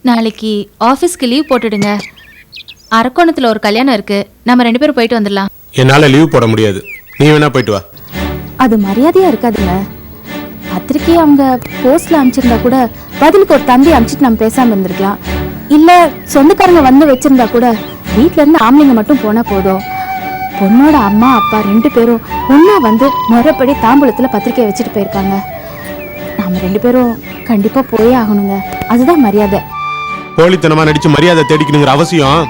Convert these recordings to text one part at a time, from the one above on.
நாளைக்கு ஆஃபீஸ்க்கு லீவ் போட்டுடுங்க. அரக்கோணத்தில் ஒரு கல்யாணம் இருக்கு. நம்ம ரெண்டு பேரும் போயிட்டு வந்துடலாம். என்னால் லீவ் போட முடியாது. நீ வேணா போயிட்டு வா. அது மரியாதையா இருக்காதுங்க. பத்திரிக்கையை அவங்க போஸ்ட்ல அனுப்பிச்சிருந்தா கூட பதிலுக்கு ஒரு தந்தி அனுப்பிச்சிட்டு நம்ம பேசாம இருந்திருக்கலாம். இல்ல சொந்தக்காரங்க வந்து வச்சிருந்தா கூட வீட்ல இருந்து ஆம்பளைங்க மட்டும் போனா போதும். பொண்ணோட அம்மா அப்பா ரெண்டு பேரும் ஒண்ணா வந்து முறைப்படி தாம்பூலத்துல பத்திரிக்கையை வச்சுட்டு போயிருக்காங்க. நாம ரெண்டு பேரும் கண்டிப்பா போயே ஆகணுங்க. அதுதான் மரியாதை. போலித்தனமா நடிச்சு மரியாதை தேடிக்கணுங்கிற அவசியம்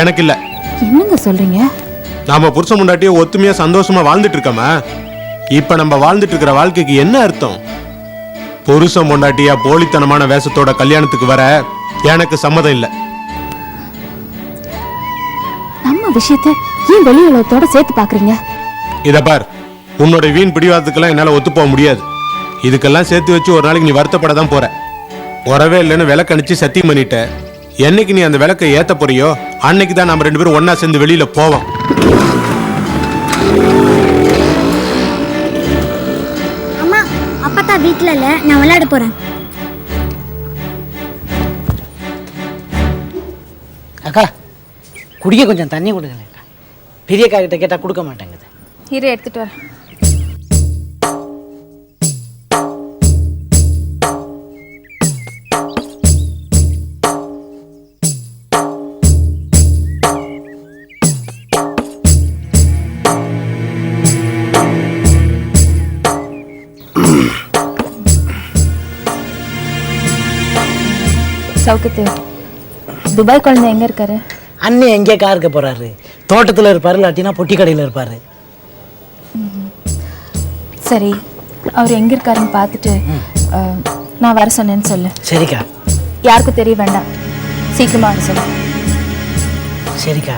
எனக்கு இல்ல என்னங்க சொல்றீங்க? நாம புருஷன் முண்டாட்டியே ஒத்துமையா சந்தோஷமா வாழ்ந்துட்டு இருக்கோமா? இப்ப நம்ம வாழ்ந்துட்டு இருக்கிற வாழ்க்கைக்கு என்ன அர்த்தம்? புருஷன் பொண்டாட்டியா போலித்தனமான வேஷத்தோட கல்யாணத்துக்கு வர எனக்கு சம்மதம் இல்ல. நம்ம விஷயத்த ஏன் வெளி உலகத்தோட சேர்த்து பாக்குறீங்க இத பார் உன்னோட வீண் பிடிவாதத்துக்கெல்லாம் என்னால ஒத்து போக முடியாது. இதுக்கெல்லாம் சேர்த்து வச்சு ஒரு நாளைக்கு நீ வருத்தப்பட தான் போற. உறவே இல்லைன்னு விளக்கணிச்சு சத்தியம் பண்ணிட்ட. என்னைக்கு நீ அந்த விளக்கை ஏத்த போறியோ அன்னைக்கு தான் நம்ம ரெண்டு பேரும் ஒண்ணா சேர்ந்து வெளியில போவோம். வீட்டில் இல்லை நான் விளையாட போகிறேன் அக்கா குடிக்க கொஞ்சம் தண்ணி கொடுங்களேன் அக்கா. பெரியக்கா கிட்ட கேட்டால் கொடுக்க மாட்டேங்குது. இரு எடுத்துட்டு வரேன். சௌகத்து துபாய் குழந்தை எங்க இருக்காரு? அண்ணன் எங்கேக்கா இருக்க போறாரு? தோட்டத்தில் இருப்பாரு இல்லாட்டினா பொட்டி கடையில் இருப்பாரு சரி அவர் எங்க இருக்காருன்னு பார்த்துட்டு நான் வர சொன்னேன்னு சொல்லு. சரிக்கா. யாருக்கும் தெரிய வேண்டாம். சீக்கிரமா வர சொல்லு. சரிக்கா.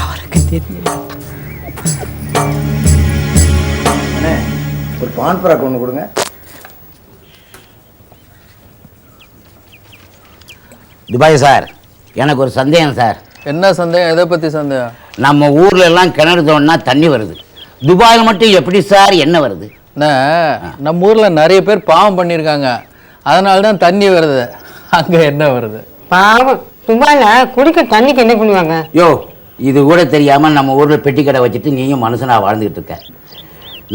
அவருக்கு தெரியல. ஒரு பான் பராக் ஒன்று கொடுங்க. Dubai sir. எனக்கு ஒரு சந்தேகம் சார். என்ன சந்தேகம்? எதை பற்றி சந்தேகம்? நம்ம ஊர்ல எல்லாம் கிணறு தோண்டினா தண்ணி வருது. துபாயில் மட்டும் எப்படி சார் என்ன வருது? அண்ணே, நம்ம ஊரில் நிறைய பேர் பாவம் பண்ணியிருக்காங்க. அதனால தான் தண்ணி வருது. அங்கே என்ன வருது? பாவம். துபாயில குடிக்க தண்ணிக்கு என்ன பண்ணுவாங்க? யோ இது கூட தெரியாம நம்ம ஊர்ல பெட்டி கடை வச்சுட்டு நீயும் மனுஷனா வாழ்ந்துகிட்டு இருக்க.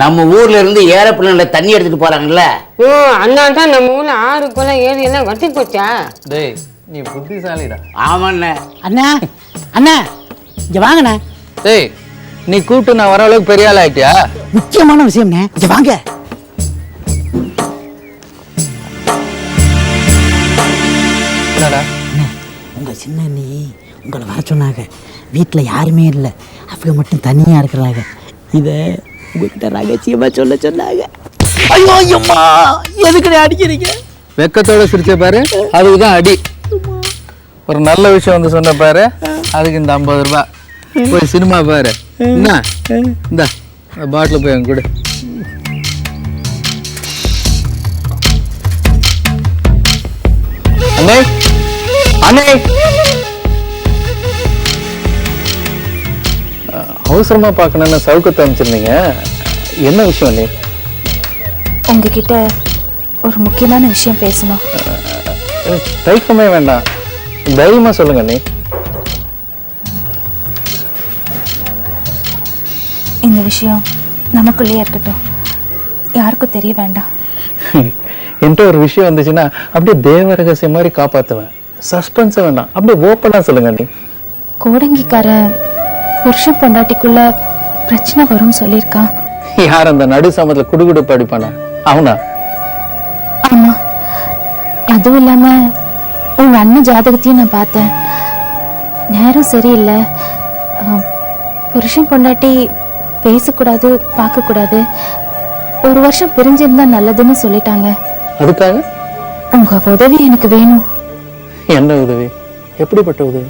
நம்ம ஊர்ல இருந்து ஏரோப்ளேன்ல தண்ணி எடுத்துட்டு போறாங்கல்ல. ஓ அதனால தான் நம்ம ஊர்ல ஆறு குளம் ஏரி எல்லாம் வத்தி போச்சா? டேய் நீ புத்திசாலிடா. ஆமாண்ணே. அண்ணா அண்ணா இங்கே வாங்கண்ணே. டேய் நீ கூப்பிட்டு நான் வர அளவுக்கு பெரிய ஆள் ஆயிட்டியா? முக்கியமான விஷயம்ண்ணே. இங்கே வாங்க. என்னடா? உங்கள் சின்ன அண்ணி உங்களை வர சொன்னாங்க. வீட்டில் யாருமே இல்லை. அவங்க மட்டும் தனியாக இருக்கிறாங்க. இதை உங்ககிட்ட ரகசியமாக சொல்ல சொன்னாங்க. ஐயோ ஐயம்மா எதுக்குண்ணே அடிக்கிறீங்க? வெக்கத்தோட சிரிச்ச பாரு. அதுக்கு தான் அடி. ஒரு நல்ல விஷயம் வந்து சொன்ன பாரு அதுக்கு இந்த ஐம்பது ரூபாய் போய் சினிமா பாரு. என்ன இந்த பாட்டில் போய் அங்க கொடு. அண்ணே அண்ணே. அஹ், அவசரமா பார்க்கணும்னு சவுக்கத்தை அமைச்சிருந்தீங்க என்ன விஷயம் அண்ணே? உங்ககிட்ட ஒரு முக்கியமான விஷயம் பேசணும். அஹ், தயக்கமே வேண்டாம். தைரியமா சொல்லுங்க அண்ணே. இந்த விஷயம் நமக்குள்ளேயே இருக்கட்டும். யாருக்கும் தெரிய வேண்டாம். என்கிட்ட ஒரு விஷயம் வந்துச்சுன்னா அப்படியே தேவ ரகசியம் மாதிரி காப்பாத்துவேன். சஸ்பென்ஸ் வேண்டாம். அப்படியே ஓப்பனா சொல்லுங்க நீ கோடங்கிக்கார புருஷன் பொண்டாட்டிக்குள்ள பிரச்சனை வரும்னு சொல்லியிருக்கான் யார் அந்த நடு சாமத்துல குடுகுடுப்பு அடிப்பானா? அவனா? ஆமா. அதுவும் இல்லாம உங்க அண்ணன் ஜாதகத்தையும் நான் பார்த்தேன். நேரம் சரியில்லை. புருஷன் பொண்டாட்டி பேசக்கூடாது பார்க்கக்கூடாது. ஒரு வருஷம் பிரிஞ்சிருந்தா நல்லதுன்னு சொல்லிட்டாங்க. அதுக்காக? உங்க உதவி எனக்கு வேணும். என்ன உதவி? எப்படிப்பட்ட உதவி?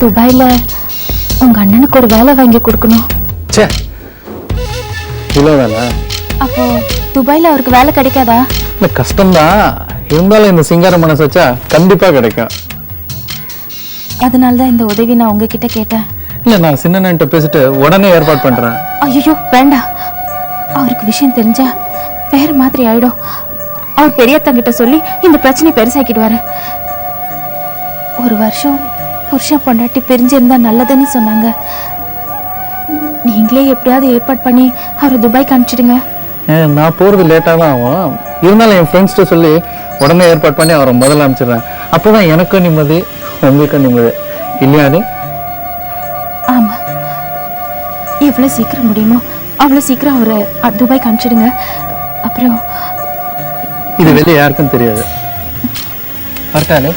துபாயில உங்க அண்ணனுக்கு ஒரு வேலை வாங்கி கொடுக்கணும். ச்சே. இவ்வளோதானா அப்போ துபாயில அவருக்கு வேலை கிடைக்காதா? இல்லை கஷ்டம்தான். இருந்தாலும் இந்த சிங்கார மனசு வச்சா கண்டிப்பாக கிடைக்கும். அதனால தான் இந்த உதவி நான் உங்ககிட்ட கேட்டேன். இல்லை நான் சின்னன்ட்ட பேசிட்டு உடனே ஏற்பாடு பண்ணுறேன் ஐயோ வேண்டாம் அவருக்கு விஷயம் தெரிஞ்சா வேற மாதிரி ஆயிடும். அவர் பெரியத்தங்கிட்ட சொல்லி இந்த பிரச்சனை பெருசாக்கிடுவாரு. ஒரு வருஷம் புருஷன் பொண்டாட்டி பிரிஞ்சிருந்தா நல்லதுன்னு சொன்னாங்க. நீங்களே எப்படியாவது ஏற்பாடு பண்ணி அவரை துபாய்க்கு அனுப்பிச்சிடுங்க. நான் போகிறது லேட்டாக தான் ஆகும். இருந்தாலும் என் ஃப்ரெண்ட்ஸ்கிட்ட சொல்லி உடனே ஏற்பாடு பண்ணி அவரை முதல்ல அனுப்பிச்சிடுறேன். அப்போ தான் எனக்கும் நிம்மதி உங்களுக்கும் நிம்மதி. இல்லையா நீ ஆமா. எவ்வளவு சீக்கிரம் முடியுமோ அவ்வளவு சீக்கிரம் அவரை துபாய்க்கு அனுப்பிச்சிடுங்க. அப்புறம் இது வெளியே யாருக்கும் தெரியாது. வரட்டானே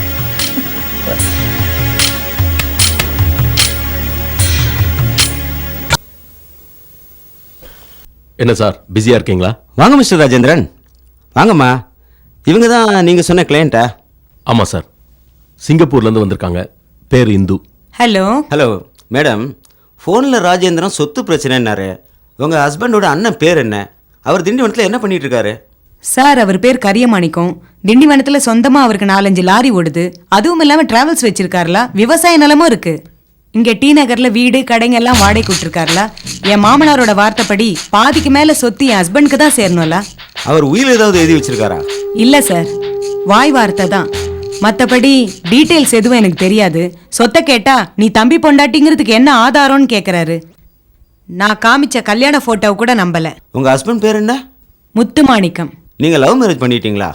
என்ன சார் பிஸியா இருக்கீங்களா? வாங்க மிஸ்டர் ராஜேந்திரன். வாங்கம்மா. இவங்க தான் நீங்கள் சொன்ன கிளையண்ட்டா ஆமா சார் சிங்கப்பூர்ல இருந்து வந்திருக்காங்க. பேர் இந்து. ஹலோ ஹலோ மேடம் ஃபோனில் ராஜேந்திரன் சொத்து பிரச்சனைன்னாரு. உங்கள் ஹஸ்பண்டோட அண்ணன் பேர் என்ன? அவர் திண்டிவனத்தில் என்ன பண்ணிட்டு இருக்காரு சார் அவர் பேர் கரியமாணிக்கம். திண்டிவனத்துல சொந்தமா அவருக்கு நாலஞ்சு லாரி ஓடுது. அதுவும் இல்லாம டிராவல்ஸ் வச்சிருக்காருல. விவசாய நிலமும் இருக்கு. இங்க டி நகர்ல வீடு கடைங்க எல்லாம் வாடகை விட்டுருக்காருல என் மாமனாரோட வார்த்தைப்படி பாதிக்கு மேல சொத்து என் ஹஸ்பண்டுக்கு தான் சேரணும்ல. அவர் உயில் ஏதாவது எழுதி வச்சிருக்காரா? இல்ல சார். வாய் வார்த்தை தான். மத்தபடி டீடைல்ஸ் எதுவும் எனக்கு தெரியாது. சொத்தை கேட்டா நீ தம்பி பொண்டாட்டிங்கிறதுக்கு என்ன ஆதாரம்னு கேக்குறாரு. நான் காமிச்ச கல்யாண போட்டோவை கூட நம்பல. உங்கள் ஹஸ்பண்ட் பேர் என்ன? முத்துமாணிக்கம். நீங்கள் லவ் மேரேஜ் பண்ணிட்டீங்களா?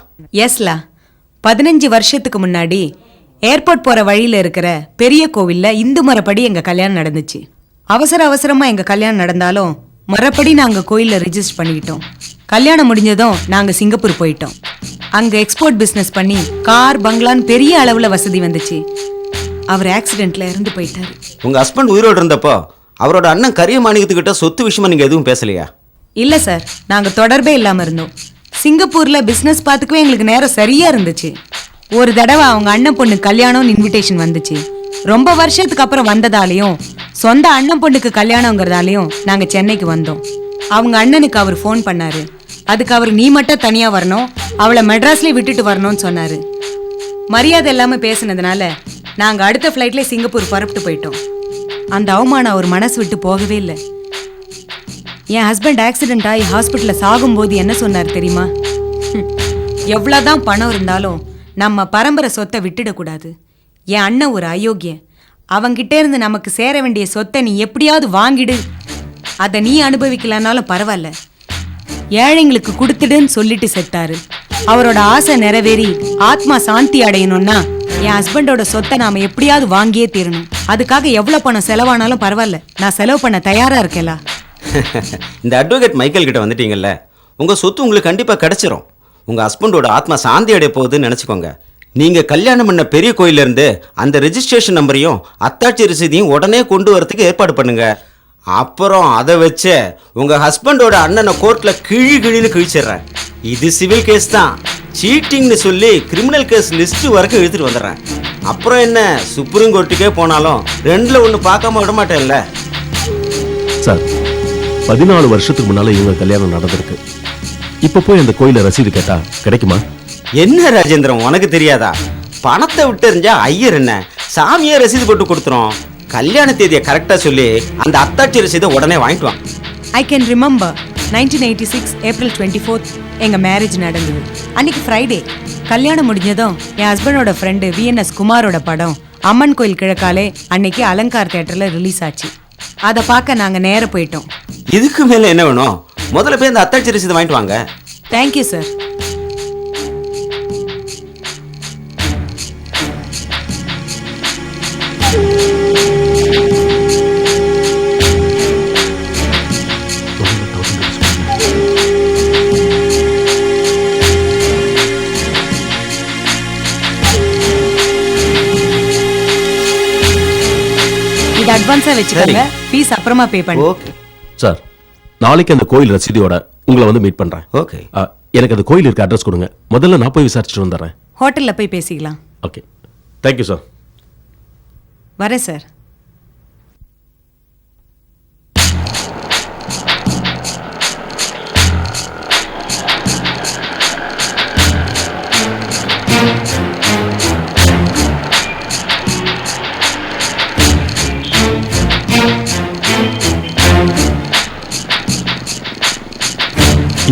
எஸ்லா பதினஞ்சு வருஷத்துக்கு முன்னாடி ஏர்போர்ட் போற வழியில இருக்கிற பெரிய கோவில்ல இந்து முறைப்படி எங்க கல்யாணம் நடந்துச்சு. அவசர அவசரமா எங்க கல்யாணம் நடந்தாலும் முறைப்படி நாங்க கோயில்ல ரிஜிஸ்டர் பண்ணிக்கிட்டோம். கல்யாணம் முடிஞ்சதும் நாங்க சிங்கப்பூர் போயிட்டோம். அங்க எக்ஸ்போர்ட் பிசினஸ் பண்ணி கார் பங்களான்னு பெரிய அளவுல வசதி வந்துச்சு. அவர் ஆக்சிடென்ட்ல இறந்து போயிட்டாரு. உங்கள் ஹஸ்பண்ட் உயிரோடு இருந்தப்போ அவரோட அண்ணன் கரிய மாணிக்கத்துக்கிட்ட சொத்து விஷயமா நீங்கள் எதுவும் பேசலையா? இல்ல சார் நாங்க தொடர்பே இல்லாம இருந்தோம். சிங்கப்பூர்ல பிசினஸ் பார்த்துக்கவே எங்களுக்கு நேரம் சரியா இருந்துச்சு. ஒரு தடவை அவங்க அண்ணன் பொண்ணு கல்யாணம்னு இன்விடேஷன் வந்துச்சு. ரொம்ப வருஷத்துக்கு அப்புறம் வந்ததாலையும் சொந்த அண்ணன் பொண்ணுக்கு கல்யாணங்கிறதாலையும் நாங்க சென்னைக்கு வந்தோம். அவங்க அண்ணனுக்கு அவர் ஃபோன் பண்ணாரு. அதுக்கு அவர் நீ மட்டும் தனியா வரணும். அவளை மெட்ராஸ்லயே விட்டுட்டு வரணும்னு சொன்னாரு. மரியாதை இல்லாம பேசுனதுனால நாங்க அடுத்த ஃப்ளைட்ல சிங்கப்பூர் புறப்பட்டு போயிட்டோம். அந்த அவமானம் அவர் மனசு விட்டு போகவே இல்லை. என் ஹஸ்பண்ட் ஆக்சிடென்ட் ஆகி ஹாஸ்பிட்டலில் சாகும்போது என்ன சொன்னார் தெரியுமா? எவ்வளோதான் பணம் இருந்தாலும் நம்ம பரம்பரை சொத்தை விட்டுடக்கூடாது என் அண்ணன் ஒரு அயோக்கியன். அவங்கிட்ட இருந்து நமக்கு சேர வேண்டிய சொத்தை நீ எப்படியாவது வாங்கிடு. அதை நீ அனுபவிக்கலனாலும் பரவாயில்ல. ஏழைங்களுக்கு கொடுத்துடுன்னு சொல்லிட்டு செத்தாரு. அவரோட ஆசை நிறைவேறி ஆத்மா சாந்தி அடையணும்னா என் ஹஸ்பண்டோட சொத்தை நாம எப்படியாவது வாங்கியே தீரணும். அதுக்காக எவ்வளவு பணம் செலவானாலும் பரவாயில்ல. நான் செலவு பண்ண தயாரா இருக்கேலா இந்த அட்வொகேட் மைக்கேல் கிட்ட வந்துட்டீங்கல்ல? உங்கள் சொத்து உங்களுக்கு கண்டிப்பாக கிடைச்சிரும். உங்கள் ஹஸ்பண்டோட ஆத்மா சாந்தி அடைய போகுதுன்னு நினச்சிக்கோங்க. நீங்கள் கல்யாணம் பண்ண பெரிய கோயிலேருந்து அந்த ரெஜிஸ்ட்ரேஷன் நம்பரையும் அத்தாட்சி ரசீதையும் உடனே கொண்டு வரதுக்கு ஏற்பாடு பண்ணுங்க. அப்புறம் அதை வச்சு உங்கள் ஹஸ்பண்டோட அண்ணனை கோர்ட்டில் கிழி கிழின்னு கிழிச்சிடுறேன். இது சிவில் கேஸ் தான். சீட்டிங்னு சொல்லி கிரிமினல் கேஸ் லிஸ்ட்டு வரைக்கும் எழுதிட்டு வந்துடுறேன். அப்புறம் என்ன சுப்ரீம் கோர்ட்டுக்கே போனாலும் ரெண்டில் ஒன்று பார்க்காம விட மாட்டேன்ல. சார் பதினாலு வருஷத்துக்கு முன்னால் இவங்க கல்யாணம் நடந்திருக்கு. இப்ப போய் அந்த கோயில ரசீது கேட்டா கிடைக்குமா? என்ன ராஜேந்திரன் உனக்கு தெரியாதா? பணத்தை விட்டு எறிஞ்சா ஐயர் என்ன? சாமியே ரசீது போட்டு கொடுத்துரும். கல்யாண தேதியை கரெக்டா சொல்லி அந்த அத்தாட்சி ரசீதை உடனே வாங்கிட்டு வாங்க I can remember nineteen eighty six April twenty fourth எங்கள் மேரேஜ் நடந்தது. அன்னைக்கு ஃப்ரைடே கல்யாணம் முடிஞ்சதும் என் ஹஸ்பண்டோட ஃப்ரெண்டு விஎன்எஸ் குமாரோட படம் அம்மன் கோயில் கிழக்காலே அன்னைக்கு அலங்கார் தேட்டரில் ரிலீஸ் ஆச்சு. அதை பார்க்க நாங்கள் நேர போயிட்டோம். இதுக்கு மேல என்ன வேணும்? முதல்ல போய் அந்த அத்தாட்சி ரசீதை வாங்கிட்டு வாங்க. தேங்க்யூ சார் இது அட்வான்ஸாக வச்சுக்கோங்க. ஃபீஸ் அப்புறமா பே பண்ணு. ஓகே சார் நாளைக்கு அந்த கோயில் ரசீதியோட உங்களை வந்து மீட் பண்றேன். ஓகே எனக்கு அந்த கோயில் இருக்க அட்ரஸ் கொடுங்க. முதல்ல நான் போய் விசாரிச்சுட்டு வந்துடுறேன். ஹோட்டலில் போய் பேசிக்கலாம். ஓகே தேங்க்யூ சார் வரேன் சார்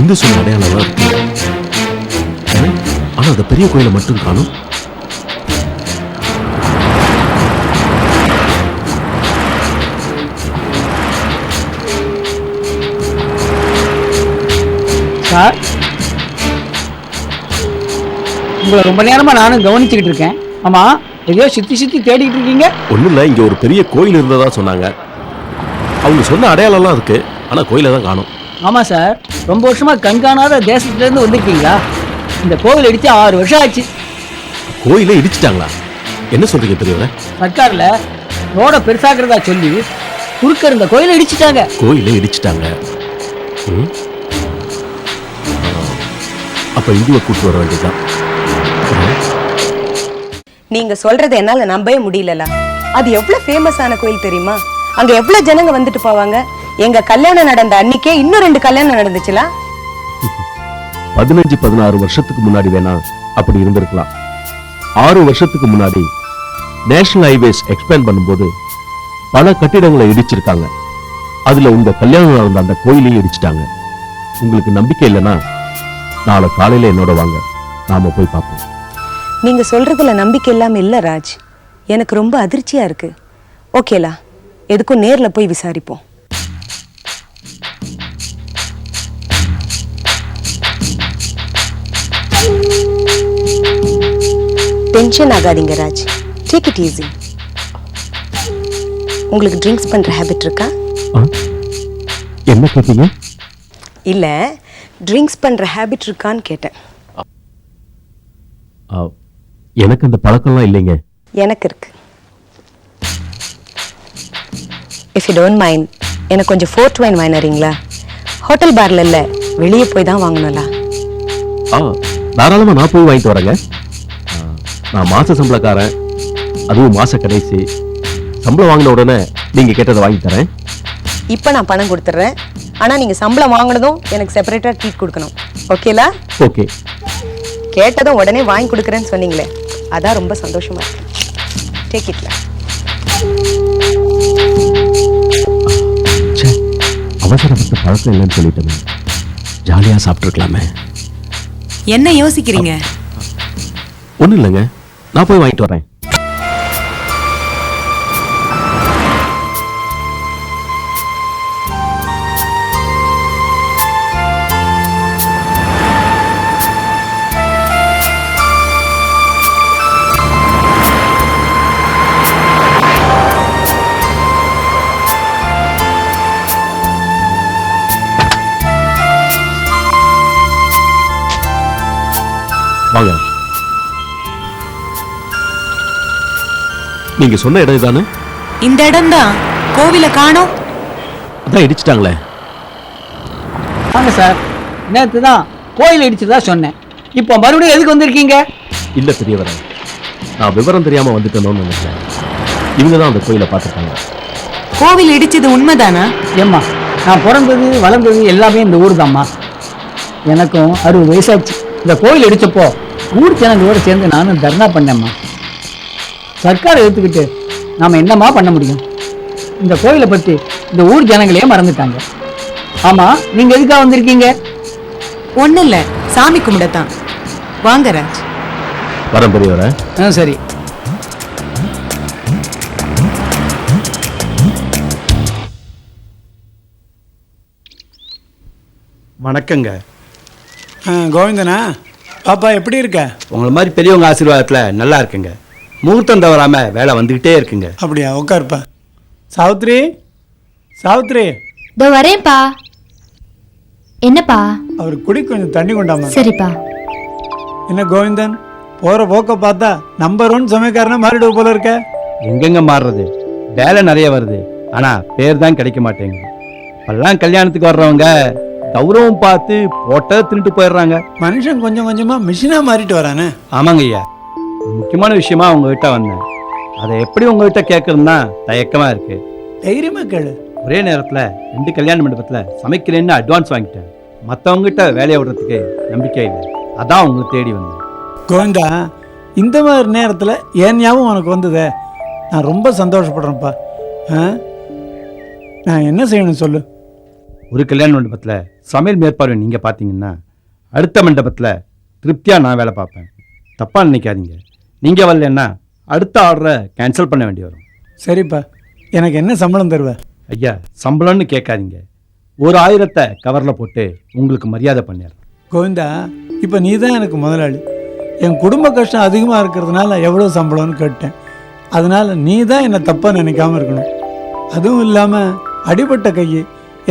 இந்து சொன்ன அடையாளம் தான் இருக்கு. ஆ? ஆனா அந்த பெரிய கோயிலை மட்டும் காணும். சார் உங்களை ரொம்ப நேரமா நானும் கவனிச்சுக்கிட்டு இருக்கேன். ஆமா எதையோ சுத்தி சுத்தி தேடிட்டு இருக்கீங்க. ஒண்ணும் இல்ல இங்க ஒரு பெரிய கோயில் இருந்ததா சொன்னாங்க. அவங்க சொன்ன அடையாளம்லாம் இருக்கு ஆனா கோயிலை தான் காணும். ஆமா சார். ரொம்ப வருஷமா கண்காணாத தேசத்துல இருந்து வந்திருக்கீங்களா? இந்த கோவில் இடிச்சு ஆறு வருஷம் ஆச்சு. கோயிலை இடிச்சிட்டாங்களா? என்ன சொல்றீங்க பெரியவரே? சர்க்கார்ல ரோட பெருசாக்குறதா சொல்லி குறுக்க இருந்த கோயிலை இடிச்சிட்டாங்க. கோயிலை இடிச்சிட்டாங்க. ம்? அப்ப இந்துவை கூட்டு வர வேண்டியதுதான். நீங்க சொல்றத என்னால நம்பவே முடியலல. அது எவ்வளவு ஃபேமஸான கோயில் தெரியுமா? அங்க எவ்வளவு ஜனங்க வந்துட்டு போவாங்க? எங்க கல்யாணம் நடந்த அன்னைக்கே இன்னும் ரெண்டு கல்யாணம் நடந்துச்சுல? பதினஞ்சு பதினாறு வருஷத்துக்கு முன்னாடி வேணா அப்படி இருந்திருக்கலாம். ஆறு வருஷத்துக்கு முன்னாடி நேஷனல் ஹைவேஸ் எக்ஸ்பேண்ட் பண்ணும்போது பல கட்டிடங்களை இடிச்சிருக்காங்க. அதுல உங்க கல்யாணம் நடந்த அந்த கோயிலையும் இடிச்சிட்டாங்க. உங்களுக்கு நம்பிக்கை இல்லைன்னா நாளை காலையில என்னோட வாங்க. நாம போய் பார்ப்போம். நீங்க சொல்றதுல நம்பிக்கை இல்லாம இல்ல ராஜ். எனக்கு ரொம்ப அதிர்ச்சியா இருக்கு. ஓகேலா எதுக்கும் நேர்ல போய் விசாரிப்போம். டென்ஷன் ஆகாதீங்க ராஜ். டேக் இட் ஈஸி உங்களுக்கு ட்ரிங்க்ஸ் பண்ற ஹேபிட் இருக்கா? என்ன கேட்டீங்க? இல்ல ட்ரிங்க்ஸ் பண்ற ஹேபிட் இருக்கான்னு கேட்டேன். எனக்கு அந்த பழக்கம்லாம் இல்லைங்க. எனக்கு இருக்கு. இஃப் யூ டோன்ட் மைண்ட் எனக்கு கொஞ்சம் ஃபோர்ட் வைன் வாங்கினறீங்களா? ஹோட்டல் பார்ல இல்ல வெளியே போய் தான் வாங்கணும்ல. ஆ தாராளமா நான் போய் வாங்கிட்டு வரேங்க. நான் மாச சம்பளக்காரன் அதுவும் மாச கடைசி. சம்பளம் வாங்கின உடனே நீங்க கேட்டதை வாங்கி தரேன். இப்போ நான் பணம் கொடுத்துட்றேன். ஆனா நீங்க சம்பளம் வாங்கினதும் எனக்கு செப்பரேட்டா ட்ரீட் கொடுக்கணும். ஓகேலா ஓகே கேட்டதும் உடனே வாங்கி கொடுக்குறேன்னு சொன்னீங்களே. அதான் ரொம்ப சந்தோஷமா இருக்கு. டேக் இட்ல அவசரப்பட்ட பழக்கம் இல்லைன்னு சொல்லிட்டேன் ஜாலியா சாப்பிட்டுருக்கலாமே. என்ன யோசிக்கிறீங்க? ஒண்ணும் இல்லைங்க. நான் போய் வாங்கிட்டு வரேன். நீங்க சொன்ன இடம் இதானே? இந்த இடம் தான் கோவில காணோம். அதான் இடிச்சிட்டாங்களே. வாங்க சார். நேற்று தான் கோயில் இடிச்சதா சொன்னேன். இப்போ மறுபடியும் எதுக்கு வந்திருக்கீங்க? இல்ல பெரியவரே நான் விவரம் தெரியாம வந்துட்டேனோன்னு நினைச்சேன். இவங்க தான் அந்த கோயிலை பார்த்துருக்காங்க. கோவில் இடிச்சது உண்மைதானா? ஏம்மா நான் பிறந்தது வளர்ந்தது எல்லாமே இந்த ஊர் தாம்மா எனக்கும் அறுபது வயசாச்சு. இந்த கோயில் இடிச்சப்போ ஊர் ஜனங்களோட சேர்ந்து நானும் தர்ணா பண்ணேம்மா. சர்க்கார் எடுத்துக்கிட்டு நாம என்னம்மா பண்ண முடியும்? இந்த கோயிலை பத்தி இந்த ஊர் ஜனங்களே மறந்துட்டாங்க. ஆமா நீங்க எதுக்காக வந்திருக்கீங்க? ஒண்ணு இல்ல சாமி கும்பிடத்தான். வாங்க ராஜ். வரேன் பெரியவரே. ஆ சரி. வணக்கங்க. கோவிந்தனா பாப்பா எப்படி இருக்க? உங்களை மாதிரி பெரியவங்க ஆசீர்வாதத்தில் நல்லா இருக்குங்க. முகூர்த்தம் தவறாம வேலை வந்துக்கிட்டே இருக்குங்க. அப்படியா உட்காருப்பா. சாவித்ரி சாவித்ரி. இதோ வரேன்ப்பா. என்னப்பா? அவர் குடி கொஞ்சம் தண்ணி கொண்டாமா சரிப்பா. என்ன கோவிந்தன் போற போக்க பார்த்தா நம்பர் ஒன் சமயக்காரனா மாறிடுவ போல இருக்க. எங்கெங்க மாறுறது? வேலை நிறைய வருது. ஆனா பேர் தான் கிடைக்க மாட்டேங்குது. இப்பெல்லாம் கல்யாணத்துக்கு வர்றவங்க கௌரவம் பார்த்து போட்ட தின்னுட்டு போயிடுறாங்க. மனுஷன் கொஞ்சம் கொஞ்சமா மிஷினா மாறிட்டு வரானே. ஆமாங்க ஐயா முக்கியமான விஷயமா உங்ககிட்ட வந்தேன். அதை எப்படி உங்ககிட்ட கேட்கறதுன்னா தயக்கமா இருக்கு. தைரியமா கேளு. ஒரே நேரத்துல ரெண்டு கல்யாண மண்டபத்துல சமைக்கிறேன்னு அட்வான்ஸ் வாங்கிட்டேன். மற்றவங்ககிட்ட வேலையை விடுறதுக்கு நம்பிக்கை இல்லை. அதான் உங்களை தேடி வந்தேன். கோவிந்தா இந்த மாதிரி நேரத்துல என் ஞாபகம் உனக்கு வந்ததே? நான் ரொம்ப சந்தோஷப்படுறேன்ப்பா. ஆ? நான் என்ன செய்யணும் சொல்லு. ஒரு கல்யாண மண்டபத்துல சமையல் மேற்பார்வை நீங்கள் பார்த்தீங்கன்னா அடுத்த மண்டபத்தில் திருப்தியாக நான் வேலை பார்ப்பேன். தப்பாக நினைக்காதீங்க. நீங்கள் வரலன்னா அடுத்த ஆர்டரை கேன்சல் பண்ண வேண்டி வரும். சரிப்பா. எனக்கு என்ன சம்பளம் தருவ? ஐயா சம்பளம்னு கேட்காதீங்க. ஒரு ஆயிரத்தை கவரில் போட்டு உங்களுக்கு மரியாதை பண்ணிடுறேன். கோவிந்தா இப்போ நீ தான் எனக்கு முதலாளி. என் குடும்ப கஷ்டம் அதிகமாக இருக்கிறதுனால எவ்வளோ சம்பளம்னு கேட்டேன். அதனால் நீ தான் என்னை தப்பாக நினைக்காம இருக்கணும். அதுவும் இல்லாமல் அடிபட்ட கையை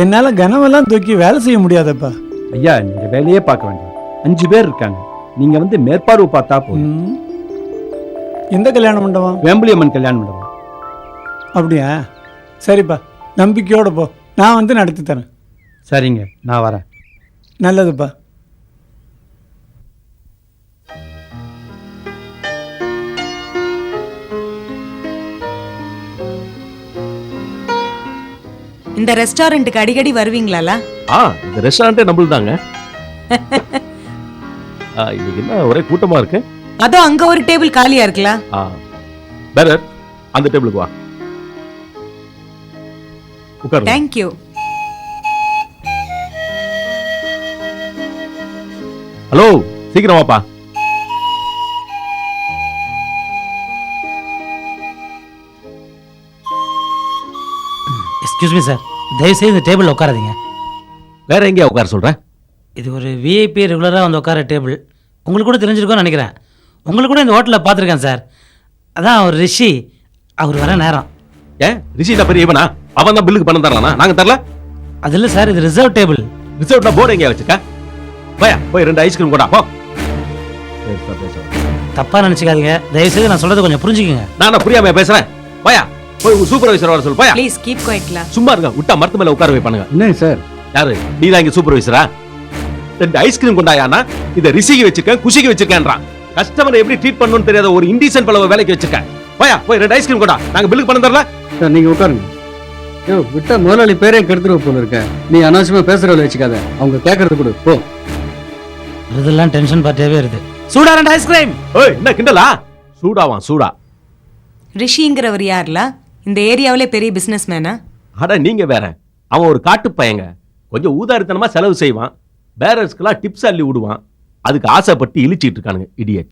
என்னால் கனமெல்லாம் தூக்கி வேலை செய்ய முடியாதப்பா. ஐயா நீங்கள் வேலையே பார்க்க வேண்டாம். அஞ்சு பேர் இருக்காங்க. நீங்கள் வந்து மேற்பார்வை பார்த்தா போதும். எந்த கல்யாண மண்டபம்? வேம்புலியம்மன் கல்யாணம் மண்டபம். அப்படியா? சரிப்பா நம்பிக்கையோட போ. நான் வந்து நடத்தி தரேன். சரிங்க நான் வரேன். நல்லதுப்பா. இந்த ரெஸ்டாரண்ட்டுக்கு அடிக்கடி வருவீங்களால? ஆ இந்த ரெஸ்டாரண்டே நம்மளுதாங்க. இன்னைக்கு என்ன ஒரே கூட்டமா இருக்கு? அதோ அங்க ஒரு டேபிள் காலியா இருக்குல்ல? ஆ. பேரர் அந்த டேபிளுக்கு வா. உட்காருங்க. தேங்க்யூ ஹலோ சீக்கிரம் வாப்பா. எக்ஸ்கியூஸ் மீ சார் தயவுசெய்து இந்த டேபிள் உட்காராதீங்க. வேற எங்கேயா உட்கார சொல்றேன் இது ஒரு விஐபி ரெகுலராக வந்து உட்கார டேபிள் உங்களுக்கு கூட தெரிஞ்சிருக்கும்னு நினைக்கிறேன். உங்களுக்கு கூட இந்த ஹோட்டலில் பார்த்துருக்கேன் சார் அதான் அவர் ரிஷி. அவர் வர நேரம். ஏன்? ரிஷி தான் பெரிய இவனா? அவன் தான் பில்லுக்கு பணம் தரலானா? நாங்க தரல? அது இல்லை சார் இது ரிசர்வ் டேபிள் ரிசர்வ்ல போர்டு எங்கேயா வச்சுக்க போயா போய் ரெண்டு ஐஸ்கிரீம் கூட போ. தப்பாக நினச்சிக்காதீங்க. தயவுசெய்து நான் சொல்கிறத கொஞ்சம் புரிஞ்சுக்கங்க. நானா புரியாம பேசுறேன்? போயா போய் சூப்பர்வைசர் வர சொல்லு போயா. ப்ளீஸ் கீப் குவைட்ல சும்மா இருங்க விட்டா மரத்து மேல உட்கார வைப்பானுங்க. என்ன சார் யாரு? நீ தான் இங்க சூப்பர்வைசரா ரெண்டு ஐஸ்கிரீம் கொண்டாயானா இத ரிசிக்கு வச்சிருக்கேன் குஷிக்கு வச்சிருக்கேன்றான் கஸ்டமரை எப்படி ட்ரீட் பண்ணணும்னு தெரியாத ஒரு இண்டிசன் பலவ வேலைக்கு வச்சிருக்கேன் போயா போய் ரெண்டு ஐஸ்கிரீம் கொண்டா. நாங்க பில்லுக்கு பணம் தரல? சார் நீங்கள் உட்காருங்க. யோ விட்டா முதலாளி பேரே கெடுத்துருவ போல இருக்க. நீ அனாவசியமாக பேசுகிறவளை வச்சுக்காத. அவங்க கேட்கறது கொடு. போ. இதெல்லாம் டென்ஷன் பார்ட்டியாகவே இருக்குது சூடா ரெண்டு ஐஸ்கிரீம் ஏய் என்ன கிண்டலா? சூடாவான் சூடா. ரிஷிங்கிறவர் யார்ல? இந்த ஏரியாவிலே பெரிய பிசினஸ் மேனா அட நீங்க வேற. அவன் ஒரு காட்டு பையங்க. கொஞ்சம் ஊதாரித்தனமா செலவு செய்வான். பேரர்ஸ்க்கெல்லாம் டிப்ஸ் அள்ளி விடுவான். அதுக்கு ஆசைப்பட்டு இழிச்சிட்டு இருக்கானுங்க இடியட்